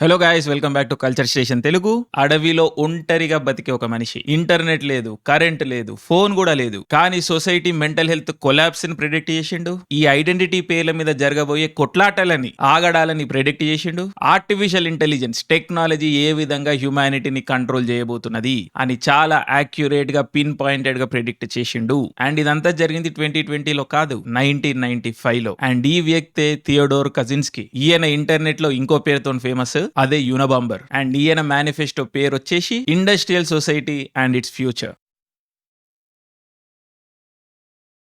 Hello guys welcome back to culture station Telugu అడవిలో ఒంటరిగా బతికే ఒక మనిషి. ఇంటర్నెట్ లేదు కరెంట్ లేదు ఫోన్ కూడా లేదు. కానీ సొసైటీ మెంటల్ హెల్త్ కొలాబ్స్ని ప్రిడిక్ట్ చేసిండు. ఈ ఐడెంటిటీ పేర్ల మీద జరగబోయే కొట్లాటలని ఆగడాలని ప్రిడిక్ట్ చేసిండు. ఆర్టిఫిషియల్ ఇంటెలిజెన్స్ టెక్నాలజీ ఏ విధంగా హ్యుమానిటీని కంట్రోల్ చేయబోతున్నది అని చాలా యాక్యురేట్గా పిన్ పాయింటెడ్గా ప్రిడిక్ట్ చేసిండు. అండ్ ఇదంతా జరిగింది ట్వంటీ ట్వంటీలో కాదు నైన్టీన్ నైన్టీ ఫైవ్లో. అండ్ ఈ వ్యక్తే థియోడోర్ కజిన్స్కి ఈయన ఇంటర్నెట్లో ఇంకో పేరుతో ఫేమస్ అదే యూనబాంబర్ అండ్ ఈయన మేనిఫెస్టో పేరు వచ్చేసి industrial society and its future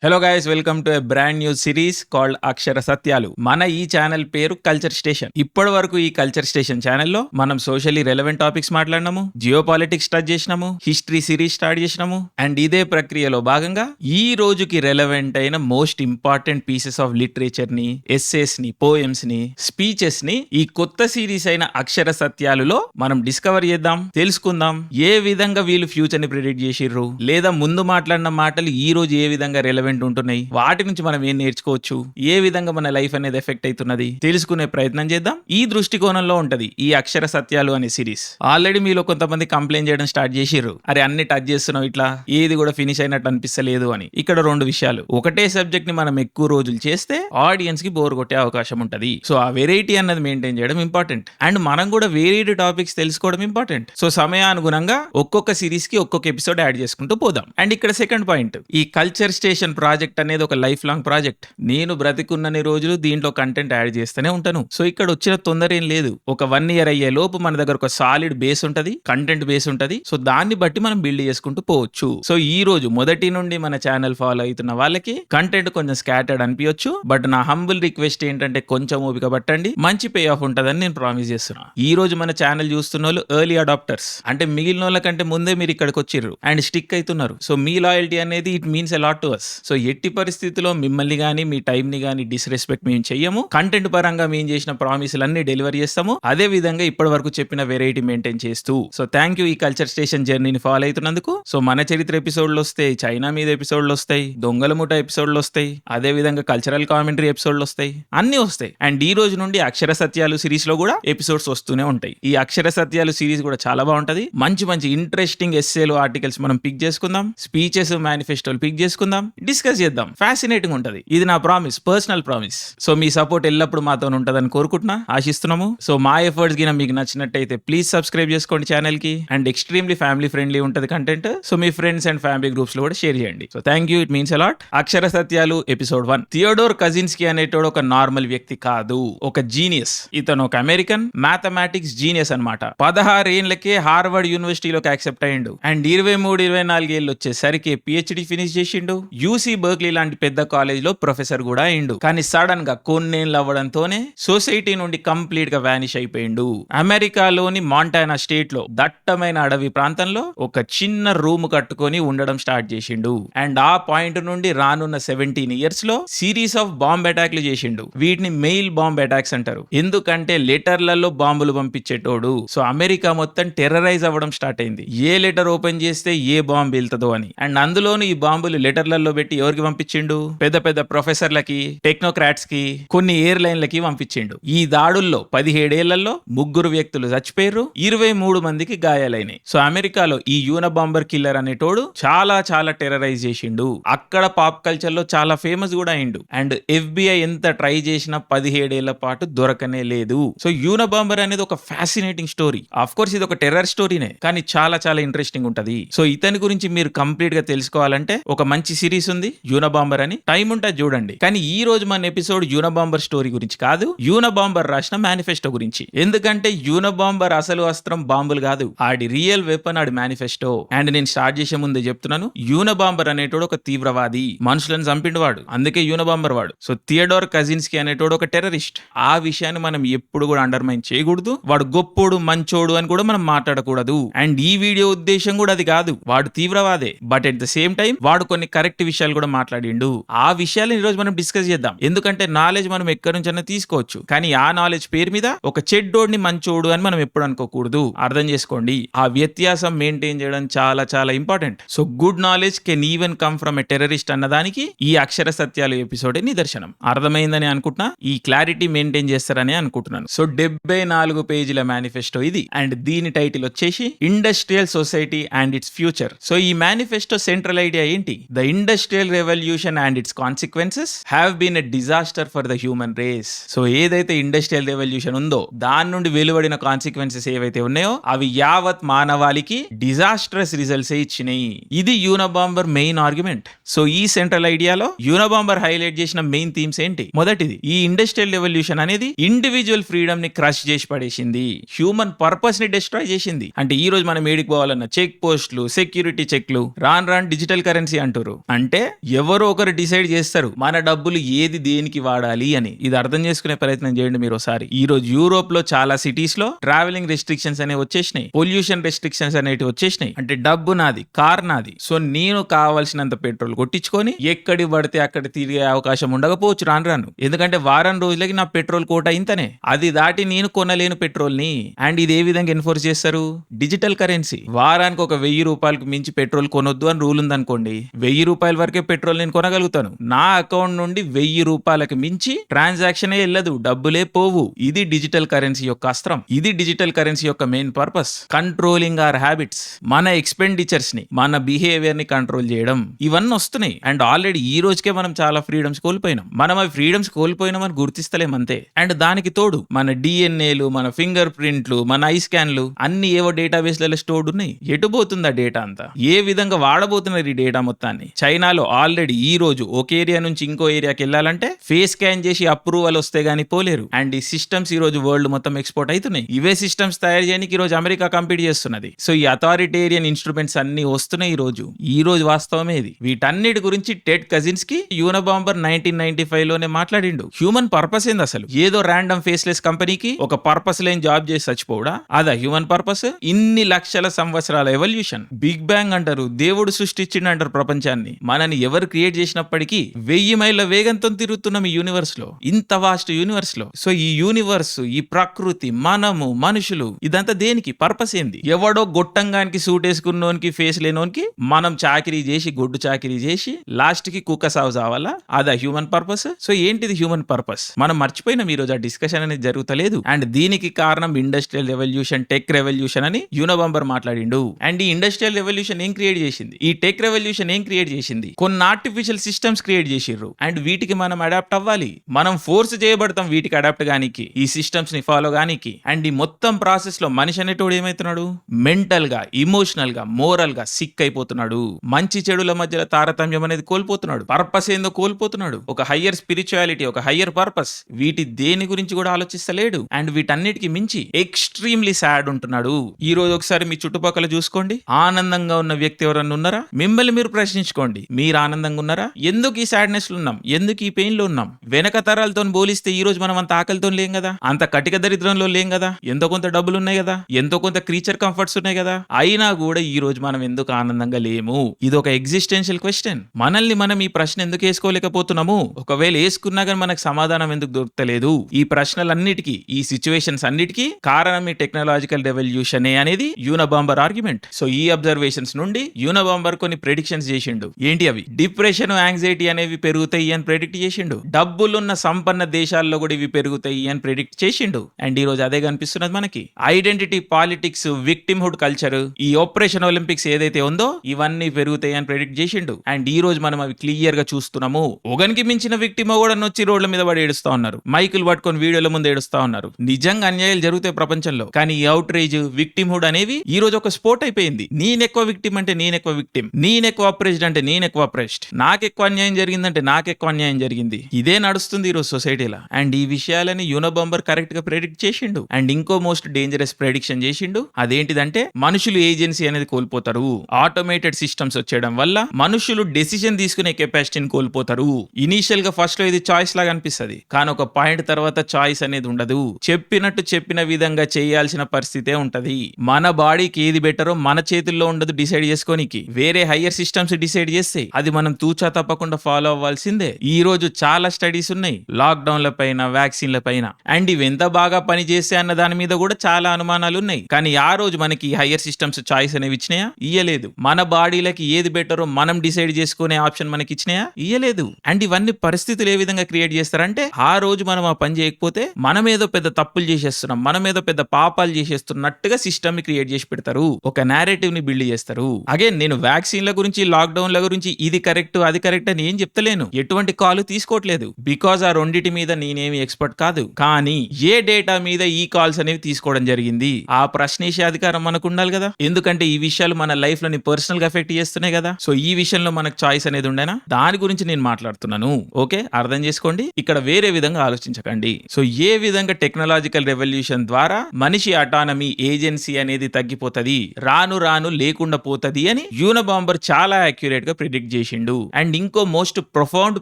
hello guys welcome to a brand new series called Akshara Satyalu మన ఈ ఛానల్ పేరు కల్చర్ స్టేషన్ ఇప్పటి వరకు ఈ కల్చర్ స్టేషన్ ఛానల్లో మనం సోషల్లీ రెలవెంట్ టాపిక్స్ మాట్లాడినాము జియో పాలిటిక్స్ స్టార్ట్ చేసినాము హిస్టరీ సిరీస్ స్టార్ట్ చేసినాము అండ్ ఇదే ప్రక్రియలో భాగంగా ఈ రోజుకి రెలవెంట్ అయిన మోస్ట్ ఇంపార్టెంట్ పీసెస్ ఆఫ్ లిటరేచర్ని ఎస్సేస్ని పోయమ్స్ని స్పీచెస్ని ఈ కొత్త సిరీస్ అయిన అక్షర సత్యాలులో మనం డిస్కవర్ చేద్దాం తెలుసుకుందాం ఏ విధంగా వీళ్ళు ఫ్యూచర్ని ప్రిడిక్ట్ చేసిర్రు లేదా ముందు మాట్లాడిన మాటలు ఈ రోజు ఏ విధంగా రెలవెంట్ ఉంటున్నాయి. వాటి నుంచి మనం ఏం నేర్చుకోవచ్చు? ఏ విధంగా మన లైఫ్ అనేది ఎఫెక్ట్ అవుతున్నది? తెలుసుకునే ప్రయత్నం చేద్దాం. ఈ దృష్టికోణంలో ఉంటది ఈ అక్షర సత్యాలు అనే సిరీస్. ఆల్రెడీ మీలో కొంతమంది కంప్లైంట్ చేయడం స్టార్ట్ చేసిర్రు. అరే అన్ని టచ్ చేస్తున్నావు ఇట్లా? ఏది కూడా ఫినిష్ అయినట్టు అనిపిస్తలేదు అని. ఇక్కడ రెండు విషయాలు. ఒకటే సబ్జెక్ట్ని మనం ఎక్కువ రోజులు చేస్తే ఆడియన్స్కి బోర్ కొట్టే అవకాశం ఉంటది. సో ఆ వెరైటీ అన్నది మెయింటైన్ చేయడం ఇంపార్టెంట్. అండ్ మనం కూడా వేరేడ్ టాపిక్స్ తెలుసుకోవడం ఇంపార్టెంట్. సో సమయానుగుణంగా ఒక్కొక్క సిరీస్కి ఒక్కొక్క ఎపిసోడ్ యాడ్ చేసుకుంటూ పోదాం. అండ్ ఇక్కడ సెకండ్ పాయింట్. ఈ కల్చర్ స్టేషన్ ప్రాజెక్ట్ అనేది ఒక లైఫ్ లాంగ్ ప్రాజెక్ట్. నేను బ్రతికున్నన్ని రోజులు దీంట్లో కంటెంట్ యాడ్ చేస్తూనే ఉంటాను. సో ఇక్కడ వచ్చిన తొందర ఏం లేదు. ఒక వన్ ఇయర్ అయ్యే లోపు మన దగ్గర ఒక సాలిడ్ బేస్ ఉంటుంది కంటెంట్ బేస్ ఉంటుంది. సో దాన్ని బట్టి మనం బిల్డ్ చేసుకుంటూ పోవచ్చు. సో ఈ రోజు మొదటి నుండి మన ఛానల్ ఫాలో అవుతున్న వాళ్ళకి కంటెంట్ కొంచెం స్కాటర్డ్ అనిపించవచ్చు బట్ నా హంబుల్ రిక్వెస్ట్ ఏంటంటే కొంచెం ఓపిక పట్టండి. మంచి పే ఆఫ్ ఉంటుందని నేను ప్రామిస్ చేస్తున్నా. ఈ రోజు మన ఛానల్ చూస్తున్న వాళ్ళు ఎర్లీ అడాప్టర్స్. అంటే మిగిలిన వాళ్ళ కంటే ముందే మీరు ఇక్కడికి వచ్చిర్రు. అండ్ స్టిక్ అవుతున్నారు. సో మీ లాయల్టీ అనేది it means allot lot to. Us so so పరిస్థితిలో మిమ్మల్ని కానీ మీ టైంని కానీ డిస్రెస్పెక్ట్ మేము చెయ్యము. కంటెంట్ పరంగా మేము చేసిన ప్రామిసులు అన్ని డెలివరీ చేస్తాము. అదే విధంగా ఇప్పటి వరకు చెప్పిన వెరైటీ మెయింటైన్ చేస్తూ. సో థ్యాంక్ యూ ఈ కల్చర్ స్టేషన్ జర్నీని ఫాలో అవుతున్నందుకు. సో మన చరిత్ర ఎపిసోడ్లు వస్తాయి చైనా మీద ఎపిసోడ్లు వస్తాయి దొంగల ముఠ ఎపిసోడ్లు వస్తాయి అదే విధంగా కల్చరల్ కామెంటరీ ఎపిసోడ్లు వస్తాయి అన్ని వస్తాయి. అండ్ ఈ రోజు నుండి అక్షర సత్యాలు సిరీస్లో కూడా ఎపిసోడ్స్ వస్తూనే ఉంటాయి. ఈ అక్షర సత్యాలు సిరీస్ కూడా చాలా బాగుంటది. మంచి మంచి ఇంట్రెస్టింగ్ ఎస్సేలు ఆర్టికల్స్ మనం పిక్ చేసుకుందాం. స్పీచెస్ మేనిఫెస్టోలు పిక్ చేసుకుందాం. డిస్కస్ చేద్దాం. ఫ్యాసినేటింగ్ ఉంటది. ఇది నా ప్రామిస్ పర్సనల్ ప్రామిస్ సో మీ సపోర్ట్ ఎల్లప్పుడు మాతో ఉంటదని కోరుకుంటున్నా ఆశిస్తున్నాము. సో మా ఎఫర్ట్స్ గిన మీకు నచ్చినట్టయితే ప్లీజ్ సబ్స్క్రైబ్ చేసుకోండి ఛానల్కి అండ్ ఎక్స్ట్రీమ్లీ ఫ్యామిలీ ఫ్రెండ్లీ ఉంటది కంటెంట్ సో మీ ఫ్రెండ్స్ అండ్ ఫ్యామిలీ గ్రూప్స్లో కూడా షేర్ చేయండి. So thank you it means a lot Akshara Satyalu episode one Theodore Kaczynski అనేటోడు ఒక నార్మల్ వ్యక్తి కాదు. ఒక జీనియస్ ఇతను ఒక అమెరికన్ మ్యాథమెటిక్స్ జీనియస్ అనమాట పదహారేళ్ళకే హార్వర్డ్ యూనివర్సిటీలోకి యాక్సెప్ట్ అయ్యిండు. అండ్ ఇరవై మూడు ఇరవై నాలుగేళ్ళు వచ్చేసరికి పిహెచ్డి ఫినిష్ చేసిండు. యూసీ బర్క్లీ లాంటి పెద్ద కాలేజ్లో ప్రొఫెసర్ కూడా అయిండు. కానీ సడన్గా కొన్నేళ్ళు అవ్వడంతోనే సొసైటీ నుండి కంప్లీట్గా వానిష్ అయిపోయిండు. అమెరికాలోని మాంటానా స్టేట్లో దట్టమైన అడవి ప్రాంతంలో ఒక చిన్న రూమ్ కట్టుకొని ఉండడం స్టార్ట్ చేసిండు. అండ్ ఆ పాయింట్ నుండి రానున్న సెవెంటీన్ ఇయర్స్లో సిరీస్ ఆఫ్ బాంబ్ అటాక్లు చేసిండు. వీటిని మెయిల్ బాంబ్ అటాక్స్ అంటారు. ఎందుకంటే లెటర్లలో బాంబులు పంపించేటోడు. సో అమెరికా మొత్తం టెర్రరైజ్ అవ్వడం స్టార్ట్ అయింది. ఏ లెటర్ ఓపెన్ చేస్తే ఏ బాంబు వెళ్తుందో అని. అండ్ అందులోనూ ఈ బాంబులు లెటర్లలో పెట్టి ఎవరికి పంపించిండు? పెద్ద పెద్ద ప్రొఫెసర్లకి టెక్నోక్రాట్స్కి కొన్ని ఎయిర్లైన్లకి పంపించిండు. ఈ దాడుల్లో పదిహేడేళ్ళలో ముగ్గురు వ్యక్తులు చచ్చిపోయారు ఇరవై మూడు మందికి గాయాలైనాయి. సో అమెరికాలో ఈ యూన బాంబర్ కిల్లర్ అనేటోడు చాలా చాలా టెర్రరైజ్ చేసిండు. అక్కడ పాప్ కల్చర్లో చాలా ఫేమస్ కూడా అయిండు. అండ్ ఎఫ్బిఐ ఎంత ట్రై చేసినా పదిహేడేళ్ళ పాటు దొరకనే లేదు. సో యూన బాంబర్ అనేది ఒక ఫ్యాసినేటింగ్ స్టోరీ. ఆఫ్ కోర్స్ ఇది ఒక టెర్రర్ స్టోరీనే కానీ చాలా చాలా ఇంట్రెస్టింగ్ ఉంటది. సో ఇతని గురించి మీరు కంప్లీట్గా తెలుసుకోవాలంటే ఒక మంచి సిరీస్ ఉంది. యూనబాంబర్ అని. టైం ఉంటే చూడండి. కానీ ఈ రోజు మన ఎపిసోడ్ యూనబాంబర్ స్టోరీ గురించి కాదు యూనబాంబర్ రాసిన మేనిఫెస్టో గురించి. ఎందుకంటే యూనబాంబర్ అసలు అస్త్రం బాంబులు కాదు. ఆడి రియల్ వెపన్ ఆడి మేనిఫెస్టో అండ్ నేను స్టార్ట్ చేసే ముందే చెప్తున్నాను యూనబాంబర్ అనేటోడు ఒక తీవ్రవాది. మనుషులను చంపిండు వాడు అందుకే యూనబాంబర్ వాడు. సో థియడోర్ కజిన్స్కి అనేటోడు ఒక టెర్రరిస్ట్ ఆ విషయాన్ని మనం ఎప్పుడు కూడా అండర్మైన్ చేయకూడదు. వాడు గొప్పోడు మంచోడు అని కూడా మనం మాట్లాడకూడదు. అండ్ ఈ వీడియో ఉద్దేశం కూడా అది కాదు. వాడు తీవ్రవాదే. But at the same time వాడు కొన్ని కరెక్ట్ విషయాలు విషయాలు కూడా మాట్లాడిండు. ఆ విషయాలు ఈ రోజు మనం డిస్కస్ చేద్దాం. ఎందుకంటే నాలెడ్జ్ మనం ఎక్కడి నుంచైనా తీసుకోవచ్చు. కానీ ఆ నాలెడ్జ్ పేరు మీద ఒక చెడ్డోడిని మంచోడు అని మనం ఎప్పుడు అనుకోకూడదు. అర్థం చేసుకోండి. ఆ వ్యత్యాసం మెయింటైన్ చేయడం చాలా చాలా important. So good knowledge can even come from a terrorist అన్నదానికి ఈ అక్షర సత్యాలు ఎపిసోడ్ నిదర్శనం. అర్థమైందని అనుకుంటున్నా? ఈ క్లారిటీ మెయింటైన్ చేస్తారని అనుకుంటున్నాను. సో డెబ్బై నాలుగు పేజీల మేనిఫెస్టో ఇది. అండ్ దీని టైటిల్ వచ్చేసి industrial society and its future. So ఈ మేనిఫెస్టో సెంట్రల్ ఐడియా ఏంటి? The industrial revolution and its consequences have been a disaster for the human race so ఏదైతే ఇండస్ట్రియల్ రెవల్యూషన్ ఉందో దాని నుండి వెలువడిన కాన్సిక్వెన్సెస్ ఏవైతే ఉన్నాయో అవి యావత్ మానవాళికి డిజాస్ట్రస్ రిజల్ట్స్ ఇచ్చినాయి. ఇది యూనబాంబర్ మెయిన్ ఆర్గ్యుమెంట్ సో ఈ సెంట్రల్ ఐడియాలో యూనబాంబర్ హైలైట్ చేసిన మెయిన్ థీమ్స్ ఏంటి? మొదటిది ఈ ఇండస్ట్రియల్ రెవల్యూషన్ అనేది ఇండివిజువల్ ఫ్రీడమ్ని క్రష్ చేసి పడేసింది. హ్యూమన్ పర్పస్ని డిస్ట్రాయ్ చేసింది. అంటే ఈ రోజు మనం ఏడికి పోవాలన్న చెక్ పోస్టులు సెక్యూరిటీ చెక్లు రాన్ రాన్ డిజిటల్ కరెన్సీ అంటారు అంటే ఎవరో ఒకరు డిసైడ్ చేస్తారు మన డబ్బులు ఏది దేనికి వాడాలి అని. ఇది అర్థం చేసుకునే ప్రయత్నం చేయండి మీరు ఒకసారి. ఈ రోజు యూరోప్లో చాలా సిటీస్లో ట్రావెలింగ్ రెస్ట్రిక్షన్స్ అనేవి వచ్చేసినాయి. పొల్యూషన్ రెస్ట్రిక్షన్స్ అనేవి వచ్చేసినాయి. అంటే డబ్బు నాది కార్ నాది. సో నేను కావాల్సినంత పెట్రోల్ కొట్టించుకొని ఎక్కడి పడితే అక్కడ తిరిగే అవకాశం ఉండకపోవచ్చు రాను రాను. ఎందుకంటే వారం రోజులకి నా పెట్రోల్ కోట ఇంతనే. అది దాటి నేను కొనలేను పెట్రోల్ని అండ్ ఇది ఏ విధంగా ఎన్ఫోర్స్ చేస్తారు? Digital currency. వారానికి ఒక వెయ్యి రూపాయలకు మించి పెట్రోల్ కొనొద్దు అని రూల్ ఉందనుకోండి. వెయ్యి రూపాయల వరకే పెట్రోల్ నేను కొనగలుగుతాను. నా అకౌంట్ నుండి వెయ్యి రూపాయలకు మించి ట్రాన్సాక్షన్ వెళ్ళదు. డబ్బులే పోవు. ఇది డిజిటల్ కరెన్సీ యొక్క అస్త్రం. ఇది డిజిటల్ కరెన్సీ యొక్క main purpose. Controlling our habits. మన ఎక్స్పెండిచర్స్ని మన బిహేవియర్ని కంట్రోల్ చేయడం. ఇవన్నీ వస్తున్నాయి. అండ్ ఆల్రెడీ ఈ రోజుకే మనం చాలా ఫ్రీడమ్స్ కోల్పోయినాం. మనం అవి ఫ్రీడమ్స్ కోల్పోయినామని గుర్తిస్తలేం అంతే. అండ్ దానికి తోడు మన డిఎన్ఏలు మన ఫింగర్ ప్రింట్లు మన ఐ స్కాన్లు అన్ని ఏవో డేటాబేస్లలో స్టోర్డ్ ఉన్నాయి. ఎటు పోతుంది ఆ డేటా అంతా? ఏ విధంగా వాడబోతున్నారు ఈ డేటా మొత్తాన్ని? చైనాలో ఆల్రెడీ ఈ రోజు ఒక ఏరియా నుంచి ఇంకో ఏరియాకి వెళ్ళాలంటే ఫేస్ స్కాన్ చేసి అప్రూవల్ వస్తే గానీ పోలేరు. అండ్ ఈ సిస్టమ్స్ ఈ రోజు వరల్డ్ మొత్తం ఎక్స్పోర్ట్ అవుతున్నాయి ఇవే సిస్టమ్స్ తయారు చేయడానికి ఈ రోజు అమెరికా కంపీట్ చేస్తున్నది. సో ఈ అథారిటేరియన్ ఇన్స్ట్రుమెంట్స్ అన్ని వస్తున్నాయి ఈ రోజు. ఈ రోజు వాస్తవమే ఇది. వీటన్నిటి గురించి Ted Kaczynski Unabomber nineteen ninety ఫైవ్లోనే మాట్లాడిండు. హ్యూమన్ పర్పస్ ఏంది అసలు? ఏదో ర్యాండమ్ ఫేస్లెస్ కంపెనీకి ఒక పర్పస్ లేని జాబ్ చేసి చచ్చిపోవడా? అదా హ్యూమన్ పర్పస్? ఇన్ని లక్షల సంవత్సరాల ఎవల్యూషన్. బిగ్ బ్యాంగ్ అంటారు. దేవుడు సృష్టించిండు అంటారు ప్రపంచాన్ని. మనని ఎవరు క్రియేట్ చేసినప్పటికీ వెయ్యి మైళ్ళ వేగంతో తిరుగుతున్నాం ఈ యూనివర్స్లో. ఇంత వాస్ట్ యూనివర్స్లో. సో ఈ యూనివర్స్ ఈ ప్రకృతి మనము మనుషులు ఇదంతా దేనికి? పర్పస్ ఏంది? ఎవడో గొట్టంగానికి సూట్ వేసుకున్నోనికి ఫేస్ లేనోనికి మనం చాకిరీ చేసి గొడ్డు చాకిరీ చేసి లాస్ట్కి కుక్క సాగు చావాలా? అదా హ్యూమన్ పర్పస్ సో ఏంటిది హ్యూమన్ పర్పస్ మనం మర్చిపోయినాం ఈ రోజు ఆ డిస్కషన్ అనేది జరుగుతలేదు. అండ్ దీనికి కారణం ఇండస్ట్రియల్ రెవల్యూషన్ టెక్ రెవల్యూషన్ అని యూనోబంబర్ మాట్లాడిండు. అండ్ ఈ ఇండస్ట్రియల్ రెవల్యూషన్ ఏం క్రియేట్ చేసింది? ఈ టెక్ రెవల్యూషన్ ఏం క్రియేట్ చేసింది? కొన్ని ఆర్టిఫిషియల్ సిస్టమ్స్ క్రియేట్ చేసిర్రు. అండ్ వీటికి మనం అడాప్ట్ అవ్వాలి. మనం ఫోర్స్ చేయబడతాం వీటికి అడాప్ట్ గానికి ఈ సిస్టమ్స్ని ఫాలో గానికి అండ్ ఈ మొత్తం ప్రాసెస్లో మనిషి అనేటోడు ఏమైతున్నాడు? మెంటల్గా ఇమోషనల్గా మోరల్గా సిక్ అయిపోతున్నాడు. మంచి చెడుల మధ్యలో తారతమ్యం అనేది కోల్పోతున్నాడు. పర్పస్ ఏందో కోల్పోతున్నాడు. ఒక హయ్యర్ స్పిరిచువాలిటీ ఒక హయ్యర్ పర్పస్ వీటి దేని గురించి కూడా ఆలోచిస్తలేడు. అండ్ వీటన్నిటికి మించి ఎక్స్ట్రీమ్లీ సాడ్ ఉంటున్నాడు. ఈ రోజు ఒకసారి మీ చుట్టుపక్కల చూసుకోండి. ఆనందంగా ఉన్న వ్యక్తి ఎవరన్నా ఉన్నారా? మిమ్మల్ని మీరు ప్రశ్నించుకోండి. మీరు ఆనందంగా ఉన్నారా? ఎందుకు ఈ సాడ్నెస్లో ఉన్నాం? ఎందుకు ఈ పెయిన్లో ఉన్నాం? వెనక తరాలతో పోలిస్తే ఈ రోజు మనం అంత ఆకలితో లేం కదా? అంత కటిక దరిద్రంలో లేం కదా? ఎంతో కొంత డబ్బులు ఉన్నాయి కదా? ఎంతో కొంత క్రీచర్ కంఫర్ట్స్ ఉన్నాయి కదా? అయినా కూడా ఈ రోజు మనం ఎందుకు ఆనందంగా లేము? ఇది ఒక ఎగ్జిస్టెన్షియల్ క్వశ్చన్ మనల్ని మనం ఈ ప్రశ్న ఎందుకు వేసుకోలేకపోతున్నాము? ఒకవేళ వేసుకున్నా కానీ మనకు సమాధానం ఎందుకు దొరకలేదు ఈ ప్రశ్నలన్నిటికీ ఈ సిచ్యువేషన్స్ అన్నిటికీ కారణం ఈ టెక్నాలజికల్ రెవల్యూషన్ అనేది యూనబాంబర్ ఆర్గ్యుమెంట్ సో ఈ అబ్జర్వేషన్స్ నుండి యూనబాంబర్ కొన్ని ప్రెడిక్షన్స్ చేసిండు. ఏంటి అవి? డిప్రెషన్ యాంగ్జైటీ అనేవి పెరుగుతాయి అని ప్రెడిక్ట్ చేసిండు. డబ్బులున్న సంపన్న దేశాల్లో కూడా ఇవి పెరుగుతాయి అని ప్రెడిక్ట్ చేసిండు. అండ్ ఈ రోజు అదే కనిపిస్తున్నది మనకి. ఐడెంటిటీ పాలిటిక్స్ విక్టిమ్హుడ్ కల్చర్ ఈ ఆపరేషన్ ఒలింపిక్స్ ఏదైతే ఉందో ఇవన్నీ పెరుగుతాయి అని ప్రెడిక్ట్ చేసిండు. అండ్ ఈ రోజు మనం అవి క్లియర్గా చూస్తున్నాము. ఒకనికి మించిన విక్టిమ్ కూడా వచ్చి రోడ్ల మీద పడి ఏడుస్తా ఉన్నారు. మైకులు పట్టుకొని వీడియోల ముందు ఏడుస్తా ఉన్నారు. నిజంగా అన్యాయాలు జరుగుతాయి ప్రపంచంలో. కానీ ఈ అవుట్ రేజ్ విక్టిమ్హుడ్ అనేవి ఈ రోజు ఒక స్పోర్ట్ అయిపోయింది. నేనెక్కువ విక్టిమ్ అంటే నేనెక్కువ విక్టిమ్. నేనెక్కువ అప్రెస్డ్ అంటే నేనెక్కువ అప్రెస్డ్. నాకెక్కువ అన్యాయం జరిగిందంటే నాకెక్కువ అన్యాయం జరిగింది. ఇదే నడుస్తుంది ఈరోజు రోజు సొసైటీలో. అండ్ ఈ విషయాలని యూనోబంబర్ కరెక్ట్గా ప్రెడిక్ట్ చేసిండు. అండ్ ఇంకో మోస్ట్ డేంజరస్ ప్రెడిక్షన్ చేసిండు. అదేంటిదంటే మనుషులు ఏజెన్సీ అనేది కోల్పోతారు. ఆటోమేటెడ్ సిస్టమ్స్ వచ్చేయడం వల్ల మనుషులు డెసిషన్ తీసుకునే కెపాసిటీని కోల్పోతారు. ఇనీషియల్గా ఫస్ట్లో ఇది చాయిస్ లాగా అనిపిస్తది. కానీ ఒక పాయింట్ తర్వాత చాయిస్ అనేది ఉండదు. చెప్పినట్టు చెప్పిన విధంగా చేయాల్సిన పరిస్థితే ఉంటది. మన బాడీకి ఏది బెటరో మన చేతుల్లో ఉండదు డిసైడ్ చేసుకోనికి. వేరే హయ్యర్ సిస్టమ్స్ డిసైడ్ చేస్తే అది మనం తూచా తప్పకుండా ఫాలో అవ్వాల్సిందే. ఈ రోజు చాలా స్టడీస్ ఉన్నాయి. లాక్డౌన్ల పైన వ్యాక్సిన్ల పైన. అండ్ ఇవి ఎంత బాగా పనిచేస్తే అన్న దాని మీద కూడా చాలా అనుమానాలు ఉన్నాయి. కానీ ఆ రోజు మనకి హయ్యర్ సిస్టమ్స్ చాయిస్ అనేవి ఇచ్చినాయా? ఇయ్యలేదు. మన బాడీలకి ఏది బెటరో మనం డిసైడ్ చేసుకునే ఆప్షన్ మనకి ఇచ్చినాయా? ఇయ్యలేదు. అండ్ ఇవన్నీ పరిస్థితులు ఏ విధంగా క్రియేట్ చేస్తారంటే ఆ రోజు మనం ఆ పని చేయకపోతే మనం ఏదో పెద్ద తప్పులు చేసేస్తున్నాం. మనం ఏదో పెద్ద పాపాలు చేసేస్తున్నట్టుగా సిస్టమ్ని క్రియేట్ చేసి పెడతారు. ఒక నేరేటివ్ని బిల్డ్ చేస్తారు. అగైన్ నేను వ్యాక్సిన్ల గురించి లాక్డౌన్ల గురించి ఇది కరెక్ట్ అది కరెక్ట్ అని ఏం చెప్తలేను. ఎటువంటి కాల్ తీసుకోవట్లేదు. బికాజ్ ఆ రెండిటి మీద నేనేమి ఎక్స్పర్ట్ కాదు. కానీ ఏ డేటా మీద ఈ కాల్స్ అనేవి తీసుకోవడం జరిగింది? ఆ ప్రశ్నించే అధికారం మనకు ఉండాలి కదా. ఎందుకంటే ఈ విషయాలు మన లైఫ్లోని పర్సనల్గా ఎఫెక్ట్ చేస్తున్నాయి కదా. సో ఈ విషయంలో మనకు చాయిస్ అనేది ఉండేనా? దాని గురించి నేను మాట్లాడుతున్నాను. ఓకే? అర్థం చేసుకోండి. ఇక్కడ వేరే విధంగా ఆలోచించకండి. సో ఏ విధంగా టెక్నాలజికల్ రెవల్యూషన్ ద్వారా మనిషి అటానమీ ఏజెన్సీ అనేది తగ్గిపోతది? రాను రాను లేకుండా పోతది అని యూనబాంబర్ చాలా అక్యురేట్గా ప్రిడిక్ట్ చేసిండు. అండ్ ఇంకో మోస్ట్ ప్రొఫౌండ్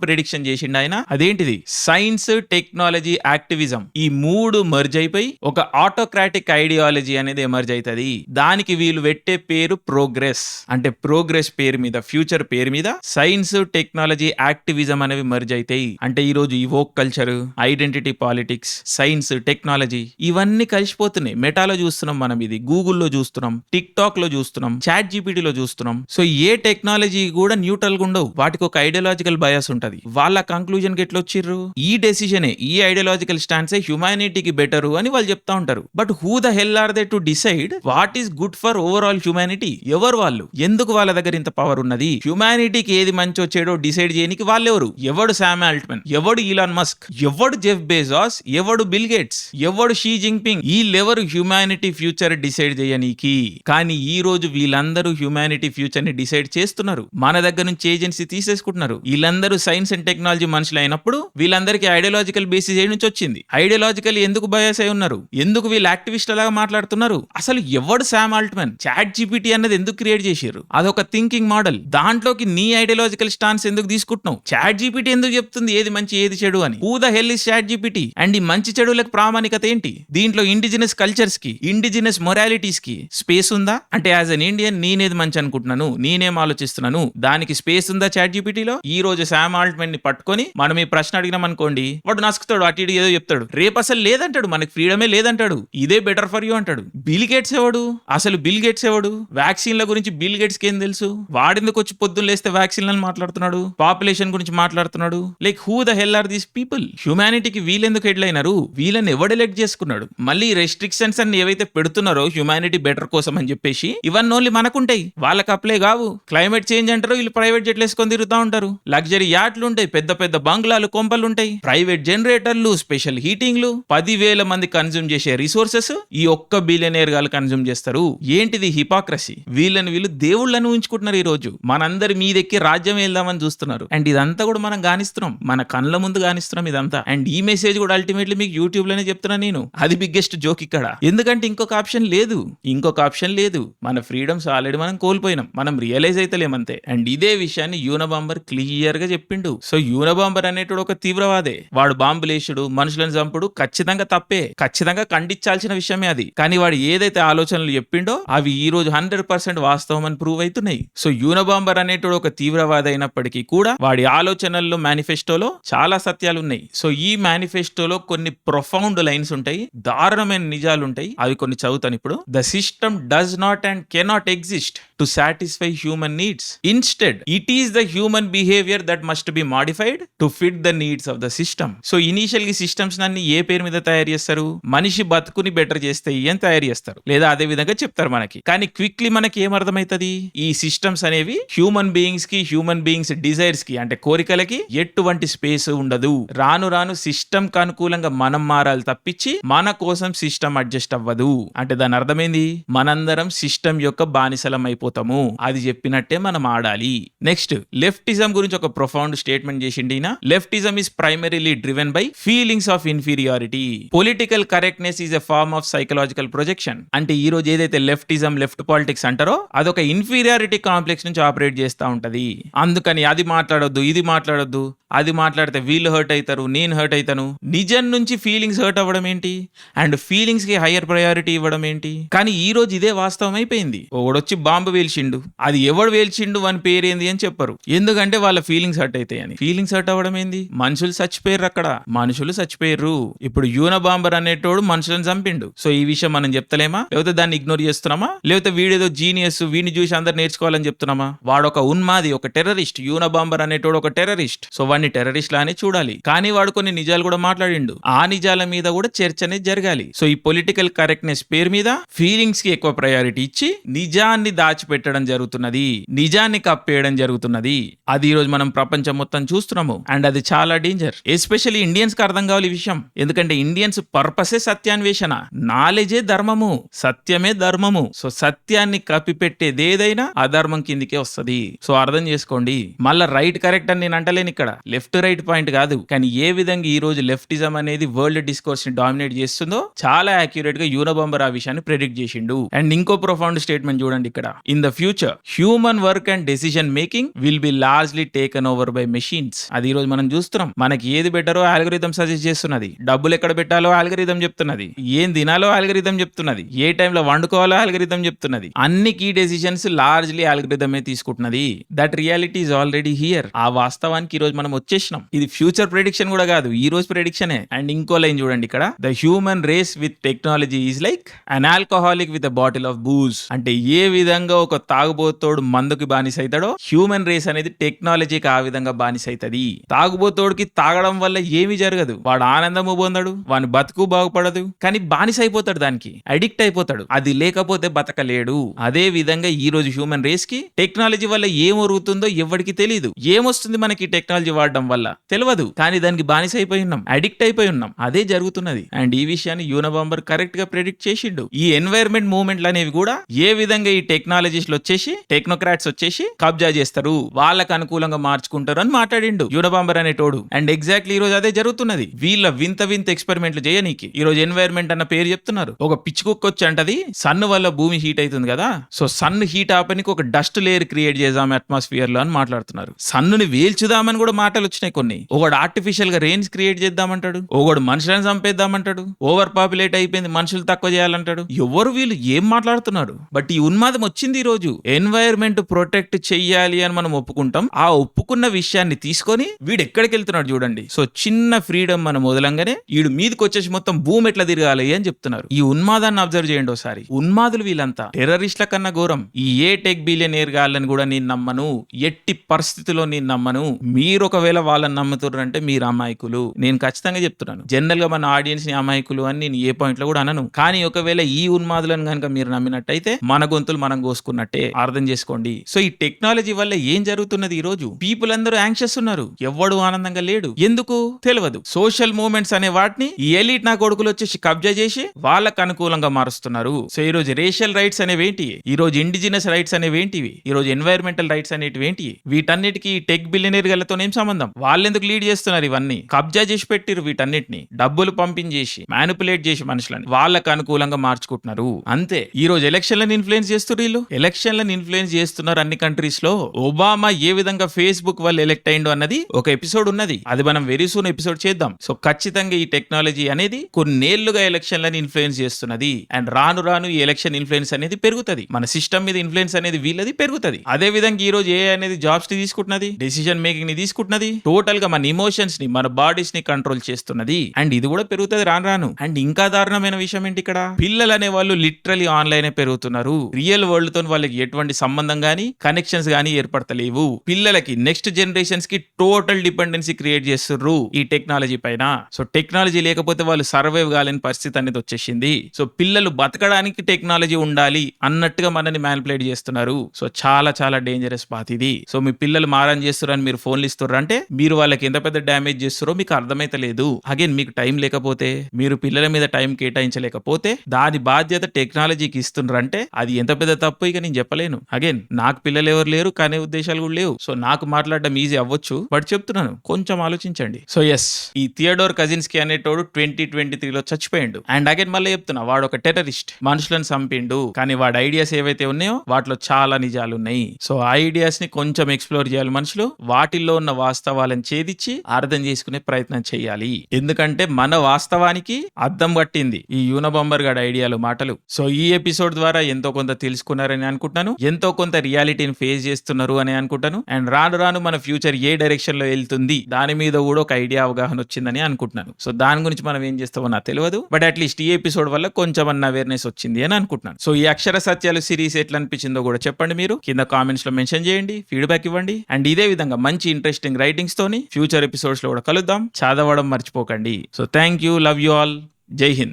ప్రిడిక్షన్ చేసిండు ఆయన. అదేంటిది? Science technology activism. ఈ మూడు మర్జ్ అయిపోయి ఒక ఆటోక్రాటిక్ ఐడియాలజీ అనేది ఎమర్జ్ అవుతుంది దానికి వీళ్ళు పెట్టే పేరు ప్రోగ్రెస్ అంటే ప్రోగ్రెస్ పేరు మీద ఫ్యూచర్ పేరు మీద సైన్స్ టెక్నాలజీ యాక్టివిజం అనేవి మర్జ్ అవుతాయి అంటే ఈ రోజు woke culture identity politics science technology ఇవన్నీ కలిసిపోతున్నాయి. మెటాలో చూస్తున్నాం మనం ఇది గూగుల్లో చూస్తున్నాం టిక్ టాక్లో చూస్తున్నాం చాట్ జీపీటీలో చూస్తున్నాం. సో ఏ టెక్నాలజీ కూడా న్యూ గా ఉండవు. వాటికి ఒక ఐడియాలజికల్ బయాస్ ఉంటది. వాళ్ళ కంక్లూజన్కి ఎట్లా వచ్చిర్రు ఈ డెసిషనే ఈ ఐడియాలజికల్ స్టాండ్సే హ్యుమానిటీకి బెటర్ అని వాళ్ళు చెప్తా ఉంటారు. But who the hell are they to decide what is good for overall humanity ఎవరు వాళ్ళు? ఎందుకు వాళ్ళ దగ్గర ఇంత పవర్ ఉన్నది? హ్యుమానిటీకి ఏది మంచి చెడో డిసైడ్ చేయడానికి వాళ్ళెవరు? ఎవడు శామ్ ఆల్ట్మన్ ఎవడు ఈలాన్ మస్క్ ఎవడు జెఫ్ బేజాస్ ఎవడు బిల్ గేట్స్ ఎవడు షీ జింగ్పింగ్ వీళ్ళెవరు హ్యుమానిటీ ఫ్యూచర్ డిసైడ్ చేయనీకి? కానీ ఈ రోజు వీళ్ళందరూ హ్యుమానిటీ ఫ్యూచర్ని డిసైడ్ చేస్తున్నారు. మన దగ్గర నుంచి ఏజెన్సీ తీసేసుకుంటున్నారు. వీళ్ళందరూ సైన్స్ అండ్ టెక్నాలజీ మనుషులు అయినప్పుడు వీళ్ళందరికీ ఐడియాలజికల్ బేసిస్ ఏ నుంచి వచ్చింది? ఐడియాలజికల్ ఎందుకు బయాస్ అయి ఉన్నారు? ఎందుకు వీళ్ళు యాక్టివిస్ట్ లాగా మాట్లాడుతున్నారు? అసలు ఎవడు శామ్ ఆల్ట్మెన్? చాట్ జీపీటీ అన్నది ఎందుకు క్రియేట్ చేశారు? అదొక థింకింగ్ మోడల్. దాంట్లోకి నీ ఐడియాలజికల్ స్టాన్స్ ఎందుకు తీసుకుంటున్నావు? చాట్ జీపీటీ ఎందుకు చెప్తుంది? ఏది మంచి ఏది చెడు అని. Who the hell is chat GPT and ఈ మంచి చెడులకు ప్రామాణికత ఏంటి? దీంట్లో ఇండిజినస్ కల్చర్స్కి ఇండిజినస్ మొరాలిటీస్కి స్పేస్ ఉందా? అంటే యాజ్ అన్ ఇండియన్ నేనేది మంచి అనుకుంటున్నాను నేనేం ఆలోచిస్తున్నాను దానికి స్పేస్ ఉందా చాట్ జీపీటీలో ఈ రోజు శామ్ ఆల్ట్మెన్ని పట్టుకొని మనం ఈ ప్రశ్న అడిగినాం అనుకోండి వాడు నసుకుతాడు అటు ఇటు ఏదో చెప్తాడు. రేపు అసలు లేదంటాడు మనకి ఫ్రీడమే లేదంటాడు. ఇదే బెటర్ ఫర్ యూ అంటాడు. బిల్ గేట్స్ ఎవడు? అసలు బిల్ గేట్స్ ఎవడు? వ్యాక్సిన్ల గురించి బిల్ గేట్స్కి ఏం తెలుసు? వాడెందుకు వచ్చి పొద్దున్న లేస్తే వ్యాక్సిన్లను మాట్లాడుతున్నాడు? పాపులేషన్ గురించి మాట్లాడుతున్నాడు? Like who the hell are these people హ్యుమానిటీకి వీళ్ళెందుకు హెడ్ అయినారు వీళ్ళని ఎవడు ఎలెక్ట్ చేసుకున్నాడు? మళ్ళీ రెస్ట్రిక్షన్స్ అన్ని ఏవైతే పెడుతున్నారో హ్యుమానిటీ బెటర్ కోసం అని చెప్పేసి ఇవన్నీ ఓన్లీ మనకుంటాయి. వాళ్ళకి అప్లై కావు. క్లైమేట్ చేంజ్ అంటారు వీళ్ళు ప్రైవేట్ జెట్లు వేసుకొని తిరుగుతూ ఉంటారు. లగ్జరీ యాట్లు ఉంటాయి పెద్ద పెద్ద బంగ్లాలు కొంపలు ఉంటాయి ప్రైవేట్ జనరేటర్లు స్పెషల్ హీటింగ్లు. పదివేల మంది కన్జ్యూమ్ చేసే రిసోర్సెస్ ఈ ఒక్క బిలియనేర్ గాలు కన్జ్యూమ్ చేస్తారు. ఏంటిది హిపాక్రసీ? వీళ్ళని వీళ్ళు దేవుళ్ళని ఉంచుకుంటున్నారు ఈ రోజు మనందరి మీదెక్కి రాజ్యం వెళ్దామని చూస్తున్నారు. అండ్ ఇదంతా కూడా మనం గానిస్తున్నాం. మన కళ్ళ ముందు గానిస్తున్నాం ఇదంతా. అండ్ ఈ మెసేజ్ కూడా అల్టిమేట్లీ మీకు యూట్యూబ్లోనే చెప్తున్నా నేను. అది బిగ్గెస్ట్ జోక్ ఇక్కడ. ఎందుకంటే ఇంకొక ఆప్షన్ లేదు. ఇంకొక ఆప్షన్ లేదు. మన ఫ్రీడమ్స్ ఆల్రెడీ మనం కోల్పోయినాం. మనం రియలైజ్ అయితలేమంతే అండ్ ఇదే విషయాన్ని యూనబాంబర్ క్లియర్గా చెప్పిండు. సో యూనబాంబర్ అనేటోడు ఒక తీవ్రవాదే. వాడు బాంబులేసుడు మనుషులను చంపుడు ఖచ్చితంగా తప్పే. ఖచ్చితంగా ఖండించాల్సిన విషయమే అది. కానీ వాడు ఏదైతే ఆలోచనలు చెప్పిండో అవి ఈ రోజు హండ్రెడ్ పర్సెంట్ వాస్తవం అని ప్రూవ్ అవుతున్నాయి. సో యూనబాంబర్ అనేటోడు ఒక తీవ్రవాద అయినప్పటికీ కూడా వాడి ఆలోచనల్లో మేనిఫెస్టోలో చాలా సత్యాలు ఉన్నాయి సో ఈ మేనిఫెస్టోలో కొన్ని ప్రొఫౌండ్ లైన్స్ ఉంటాయి దారుణమైన నిజాలు ఉంటాయి అవి కొన్ని చదువుతాను ఇప్పుడు. The system does not and cannot exist to satisfy human needs instead it is the human behaviour that must be modified to fit the needs of the system so ఇనీషియల్గా systems అన్ని ఏ పేరు మీద తయారు చేస్తారు? మనిషి బతుకుని బెటర్ చేస్తే అని తయారు చేస్తారు? లేదా అదే విధంగా చెప్తారు మనకి. కానీ క్విక్లీ మనకి ఏమర్థమైతది ఈ సిస్టమ్స్ అనేవి హ్యూమన్ బీయింగ్స్కి హ్యూమన్ బీయింగ్స్ డిజైర్స్కి అంటే కోరికలకి ఎటువంటి స్పేస్ ఉండదు. రాను రాను సిస్టమ్కి అనుకూలంగా మనం మారాలి తప్పించి మన కోసం సిస్టమ్ అడ్జస్ట్ అవ్వదు. అంటే దాని అర్థమైంది మనందరం సిస్టమ్ యొక్క బానిసలం అయిపోతాము. అది చెప్పినట్టే మనం ఆడాలి. నెక్స్ట్ లెఫ్టిజం గురించి ఒక ప్రొఫౌండ్ స్టేట్మెంట్ చేసిండి ఈయన. Leftism is primarily driven by feelings of inferiority political correctness is a form of psychological projection అంటే ఈ రోజు ఏదైతే లెఫ్టిజం లెఫ్ట్ పాలిటిక్స్ అంటారో అదొక ఇన్ఫీరియారిటీ కాంప్లెక్స్ నుంచి ఆపరేట్ చేస్తూ ఉంటది. అందుకని అది మాట్లాడొద్దు ఇది మాట్లాడొద్దు అది మాట్లాడితే వీళ్ళు హర్ట్ అవుతారు నేను హర్ట్ అవుతాను నిజం నుంచి ఫీలింగ్స్ హర్ట్ అవ్వడం ఏంటి? అండ్ ఫీలింగ్స్కి హయ్యర్ ప్రయారిటీ ఇవ్వడం ఏంటి? కానీ ఈ రోజు ఇదే వాస్తవం అయిపోయింది. ఒకడొచ్చి బాంబు వేల్చిండు. అది ఎవడు వేల్చిండు? అని పేరేంది అని చెప్పరు. ఎందుకంటే వాళ్ళ ఫీలింగ్స్ హర్ట్ అవుతాయి అని. ఫీలింగ్స్ హర్ట్ అవ్వడం ఏంది? మనుషులు చచ్చిపోయారు అక్కడ. మనుషులు చచ్చిపోయారు ఇప్పుడు యూన బాంబర్ అనేటోడు మనుషులను చంపిండు. సో ఈ విషయం మనం చెప్తలేమా? లేకపోతే దాన్ని ఇగ్నోర్ చేస్తున్నామా? లేకపోతే వీడేదో జీనియస్ వీడిని చూసి అందరు నేర్చుకోవాలని చెప్తున్నామా? వాడు ఒక ఉన్మాది ఒక టెర్రరిస్ట్ యూనబాంబర్ అనేటోడు ఒక టెర్రరిస్ట్ సో వాడిని టెర్రరిస్ట్ లానే చూడాలి. కానీ వాడు కొన్ని నిజాలు కూడా మాట్లాడిండు. ఆ నిజాల మీద కూడా చర్చ అనేది జరగాలి. సో ఈ పొలిటికల్ కరెక్ట్నెస్ పేరు మీద ఫీలింగ్స్కి ఎక్కువ ప్రయారిటీ ఇచ్చి నిజాన్ని దాచిపెట్టడం జరుగుతున్నది. నిజాన్ని కప్పేయడం జరుగుతున్నది. అది ఈ రోజు మనం ప్రపంచం మొత్తం చూస్తున్నాము. అండ్ అది చాలా డేంజర్ ఎస్పెషల్లీ ఇండియన్స్కి అర్థం కావాలి విషయం. ఎందుకంటే ఇండియన్స్ పర్పసే సత్యాన్వేషణ. నాలెడ్జే ధర్మము. సత్యమే ధర్మము. సో సత్యాన్ని కప్పిపెట్టేది ఏదైనా అధర్మం కిందికే వస్తది. సో అర్థం చేసుకోండి. మళ్ళా రైట్ కరెక్ట్ అని నేను అంటలేను ఇక్కడ. లెఫ్ట్ రైట్ పాయింట్ కాదు. కానీ ఏ విధంగా ఈ రోజు లెఫ్టిజం అనేది వరల్డ్ డిస్కోర్స్ని డామినేట్ చేస్తుందో చాలా యాక్యురేట్గా యూనబంబర్ ఆ విషయాన్ని ప్రెడిక్ట్ చేసిండు. అండ్ ఇంకో ప్రొఫౌండ్ స్టేట్మెంట్ చూడండి ఇక్కడ. In the future human work and decision making will be largely taken over by machines అది ఈ రోజు మనం చూస్తున్నాం. మనకి ఏది బెటరో ఆల్గరిథం సజెస్ట్ చేస్తున్నది. డబ్బులు ఎక్కడ పెట్టాలో ఆల్గరిథం చెప్తున్నది. ఏం తినాలో ఆల్గరిథం చెప్తున్నది. ఏ టైంలో వండుకోవాలో ఆల్గరిథం చెప్తున్నది. అన్ని కీ డెసిషన్స్ లార్జ్లీ ఆల్గరిథమే తీసుకుంటున్నది. That reality is already here ఆ వాస్తవానికి ఈ రోజు మనం వచ్చేసినాం. ఇది ఫ్యూచర్ ప్రెడిక్షన్ కూడా కాదు ఈ రోజు ప్రెడిక్షనే అండ్ ఇంకో లైన్ చూడండి ఇక్కడ. The human race with technology is like an alcoholic with a bottle of booze అంటే ఏ విధంగా ఒక తాగుబోతోడు మందుకి బానిస అవుతాడో హ్యూమన్ రేస్ అనేది టెక్నాలజీకి ఆ విధంగా బానిసైతుంది. అవుతుంది తాగుబోతోడికి తాగడం వల్ల ఏమీ జరగదు. వాడు ఆనందము పొందడు వాని బతుకు బాగుపడదు కానీ బానిస అయిపోతాడు దానికి. అడిక్ట్ అయిపోతాడు. అది లేకపోతే బతకలేడు. అదే విధంగా ఈ రోజు హ్యూమన్ రేస్కి టెక్నాలజీ వల్ల ఏం ఒరుగుతుందో ఎవరికి తెలియదు ఏమొస్తుంది మనకి టెక్నాలజీ వాడడం వల్ల? తెలియదు కానీ దానికి బానిస అయిపోయి ఉన్నాం. అడిక్ట్ అయిపోయి ఉన్నాం. అదే జరుగుతున్నది. అండ్ ఈ విషయాన్ని యూనబాంబర్ కరెక్ట్గా ప్రెడిక్ట్ చేసిండు. ఈ ఎన్వైర్మెంట్ మూవ్మెంట్లు అనేవి కూడా ఏ విధంగా ఈ టెక్నాలజీస్ వచ్చేసి టెక్నోక్రాట్స్ వచ్చేసి కబ్జా చేస్తారు వాళ్ళకి అనుకూలంగా మార్చుకుంటారు అని మాట్లాడిండు యూనబాంబర్ అనేటోడు. అండ్ ఎగ్జాక్ట్లీ ఈ రోజు అదే జరుగుతున్నది. వీళ్ళ వింత వింత ఎక్స్పెరిమెంట్లు చేయనీకి. ఈ రోజు ఎన్వైర్న్మెంట్ అన్న పేరు చెప్తున్నారు. ఒక పిచ్చి కుక్క వచ్చి అంటది సన్ వల్ల భూమి హీట్ అవుతుంది కదా. సో సన్ హీట్ ఆపనికి ఒక డస్ట్ లేయర్ క్రియేట్ చేద్దాం అట్మాస్ఫియర్లో అని మాట్లాడుతున్నారు. సన్నుని వేల్చుదామని కూడా మాటలు వచ్చినాయి కొన్ని. ఒకడు ఆర్టిఫిషియల్గా రేంజ్ క్రియేట్ చేద్దామంటాడు. ఒకడు మనుషులను చంపేద్దామంటాడు. ఓవర్ పాపులేట్ అయిపోయింది మనుషులు తక్కువ చేయాలంటాడు. ఎవరు వీళ్ళు ఏం మాట్లాడుతున్నారు? బట్ ఈ ఉన్మాదం వచ్చింది ఈ రోజు. ఎన్వైర్న్మెంట్ ప్రొటెక్ట్ చెయ్యాలి అని మనం ఒప్పుకుంటాం. ఆ ఒప్పుకున్న విషయాన్ని తీసుకొని వీడు ఎక్కడికి వెళ్తున్నాడు చూడండి. సో చిన్న ఫ్రీడమ్ మనం వదలంగానే వీడు మీదకి వచ్చేసి మొత్తం భూమి ఎట్లా తిరగాలి అని చెప్తున్నారు. ఈ ఉన్మాదాన్ని అబ్జర్వ్ చేయండి ఒకసారి. ఉన్మాదులు వీళ్ళంతా. టెర్రరిస్ట్ల కన్నా ఘోరం. ఈ ఏ టెక్ బిలియనేర్ గాళ్ళని కూడా నేను నమ్మను. ఎట్టి పరిస్థితిలో నేను నమ్మను. మీరు ఒకవేళ వాళ్ళని నమ్ముతున్నారు అంటే మీరు అమాయకులు. నేను ఖచ్చితంగా చెప్తున్నాను. జనరల్గా మన ఆడియన్స్ని అమాయకులు అని నేను ఏ పాయింట్లో కూడా అనను. కానీ ఒకవేళ ఈ ఉన్మాదులను కనుక మీరు నమ్మినట్టయితే మన గొంతులు మనం కోసుకున్నట్టే. అర్థం చేసుకోండి. సో ఈ టెక్నాలజీ వల్ల ఏం జరుగుతున్నది ఈ రోజు? పీపుల్ అందరూ యాంగ్షియస్ ఉన్నారు. ఎవ్వడు ఆనందంగా లేడు. ఎందుకు? తెలియదు సోషల్ మూవ్మెంట్స్ అనే వాటిని ఈ ఎలీట్ నా కొడుకులు వచ్చేసి కబ్జా చేసి వాళ్ళకు అనుకూలంగా మారుస్తున్నారు. సో ఈ రోజు రేషియల్ రైట్స్ అనేవి ఏంటి ఈ రోజు ఇండిజినస్ రైట్స్ అనేవి ఏంటివి ఈ రోజు ఎన్వైరన్మెంటల్ రైట్స్ అనేటివి ఏంటి వీటన్నిటికీ టెక్ బిలియనీర్ గలతో ఏం సంబంధం? వాళ్ళెందుకు లీడ్ చేస్తున్నారు ఇవన్నీ? కబ్జా చేసి పెట్టిరు వీటన్నిటిని. డబ్బులు పంపించేసి మ్యానిపులేట్ చేసి మనుషులని. వాళ్ళకు అనుకూలంగా మార్చుకుంటున్నారు. అంతే. ఈ రోజు ఎలక్షన్లను ఇన్ఫ్లుయెన్స్ చేస్తున్నారు వీళ్ళు? ఎలక్షన్లను ఇన్ఫ్లుయెన్స్ చేస్తున్నారు అన్ని కంట్రీస్లో. ఒబామా ఏ విధంగా ఫేస్బుక్ వల్ల ఎలెక్ట్ అయిండు అన్నది ఒక ఎపిసోడ్ ఉన్నది. అది మనం వెరీ సూన్ ఎపిసోడ్ చేద్దాం. సో ఖచ్చితంగా ఈ టెక్నాలజీ అనేది కొన్నేళ్ళుగా ఎలక్షన్లను ఇన్ఫ్లుయెన్స్ చేస్తున్నది. అండ్ రాను రాను ఈ ఎలక్షన్ ఇన్ఫ్లుయెన్స్ అనేది పెరుగుతది. మన సిస్టమ్ మీద ఇన్ఫ్లుయెన్స్ అనేది వీళ్ళది పెరుగుతుంది. అదే విధంగా ఈ రోజు ఏ అనేది జాబ్స్ని తీసుకుంటున్నది డెసిషన్ మేకింగ్ని తీసుకుంటున్నది టోటల్గా మన ఇమోషన్స్ని మన బాడీస్ని కంట్రోల్ చేస్తున్నది. అండ్ ఇది కూడా పెరుగుతుంది రాను రాను. అండ్ ఇంకా దారుణమైన విషయం ఏంటి ఇక్కడ? పిల్లలు అనే వాళ్ళు లిటరలీ ఆన్లైన్ పెరుగుతున్నారు. రియల్ వరల్డ్తో వాళ్ళకి ఎటువంటి సంబంధం గానీ కనెక్షన్స్ గానీ ఏర్పడతలేవు. పిల్లలకి నెక్స్ట్ జనరేషన్స్కి టోటల్ డిపెండెన్సీ క్రియేట్ చేస్తుర్రు ఈ టెక్నాలజీ పైన. సో టెక్నాలజీ లేకపోతే వాళ్ళు సర్వైవ్ కాలేని పరిస్థితి అనేది వచ్చేసింది. సో పిల్లలు బతకడానికి టెక్నాలజీ ఉండాలి అన్నట్టుగా మనని మ్యానిపులేట్ చేస్తున్నారు. సో చాలా చాలా డేంజరస్ పాత్ ఇది. సో మీ పిల్లలు మారం చేస్తున్నారని మీరు ఫోన్లు ఇస్తున్నారు అంటే మీరు వాళ్ళకి ఎంత పెద్ద డ్యామేజ్ చేస్తారో మీకు అర్థమైతే లేదు అగైన్ మీకు టైం లేకపోతే మీరు పిల్లల మీద టైం కేటాయించలేకపోతే దాని బాధ్యత టెక్నాలజీకి ఇస్తున్నారంటే అది ఎంత పెద్ద తప్పు ఇక నేను చెప్పలేను. అగైన్ నాకు పిల్లలు ఎవరు లేరు కానీ ఉద్దేశాలు కూడా లేవు. సో నాకు మాట్లాడడం ఈజీ అవ్వచ్చు. బట్ చెప్తున్నాను కొంచెం ఆలోచించండి. సో ఎస్ ఈ థియోడోర్ కజిన్స్కి అనేటోడు ట్వంటీ ట్వంటీ త్రీలో చచ్చిపోయిండు. అండ్ అగైన్ మళ్ళీ చెప్తున్నా వాడు ఒక టెరరిస్ట్ మనుషులను చంపిండు. కానీ వాడి ఐడియాస్ ఏవైతే ఉన్నాయో వాటిలో చాలా నిజాలు ఉన్నాయి. సో ఆ ఐడియాస్ని కొంచెం ఎక్స్ప్లోర్ చేయాలి మనుషులు. వాటిల్లో ఉన్న వాస్తవాలను ఛేదించి అర్థం చేసుకునే ప్రయత్నం చేయాలి. ఎందుకంటే మన వాస్తవానికి అర్థం పట్టింది ఈ యూనబంబర్ గడ్ ఐడియాలు మాటలు. సో ఈ ఎపిసోడ్ ద్వారా ఎంతో కొంత తెలుసుకున్నారని అనుకుంటున్నాను. ఎంతో కొంత రియాలిటీని ఫేస్ చేస్తున్న నేర్చుకున్నారు అని అనుకుంటాను. అండ్ రాను రాను మన ఫ్యూచర్ ఏ డైరెక్షన్లో వెళ్తుంది దాని మీద కూడా ఒక ఐడియా అవగాహన వచ్చిందని అనుకుంటున్నాను. సో దాని గురించి మనం ఏం చేస్తామో నాకు తెలియదు. బట్ అట్లీస్ట్ ఈ ఎపిసోడ్ వల్ల కొంచెం అన్న అవేర్నెస్ వచ్చింది అని అనుకుంటున్నాను. సో ఈ అక్షర సత్యాలు సిరీస్ ఎట్లా అనిపించిందో కూడా చెప్పండి మీరు. కింద కామెంట్స్లో మెన్షన్ చేయండి ఫీడ్బ్యాక్ ఇవ్వండి. అండ్ ఇదే విధంగా మంచి ఇంట్రెస్టింగ్ రైటింగ్స్ తోని ఫ్యూచర్ ఎపిసోడ్స్లో కూడా కలుద్దాం. చదవడం మర్చిపోకండి. So thank you love you all జై హింద్.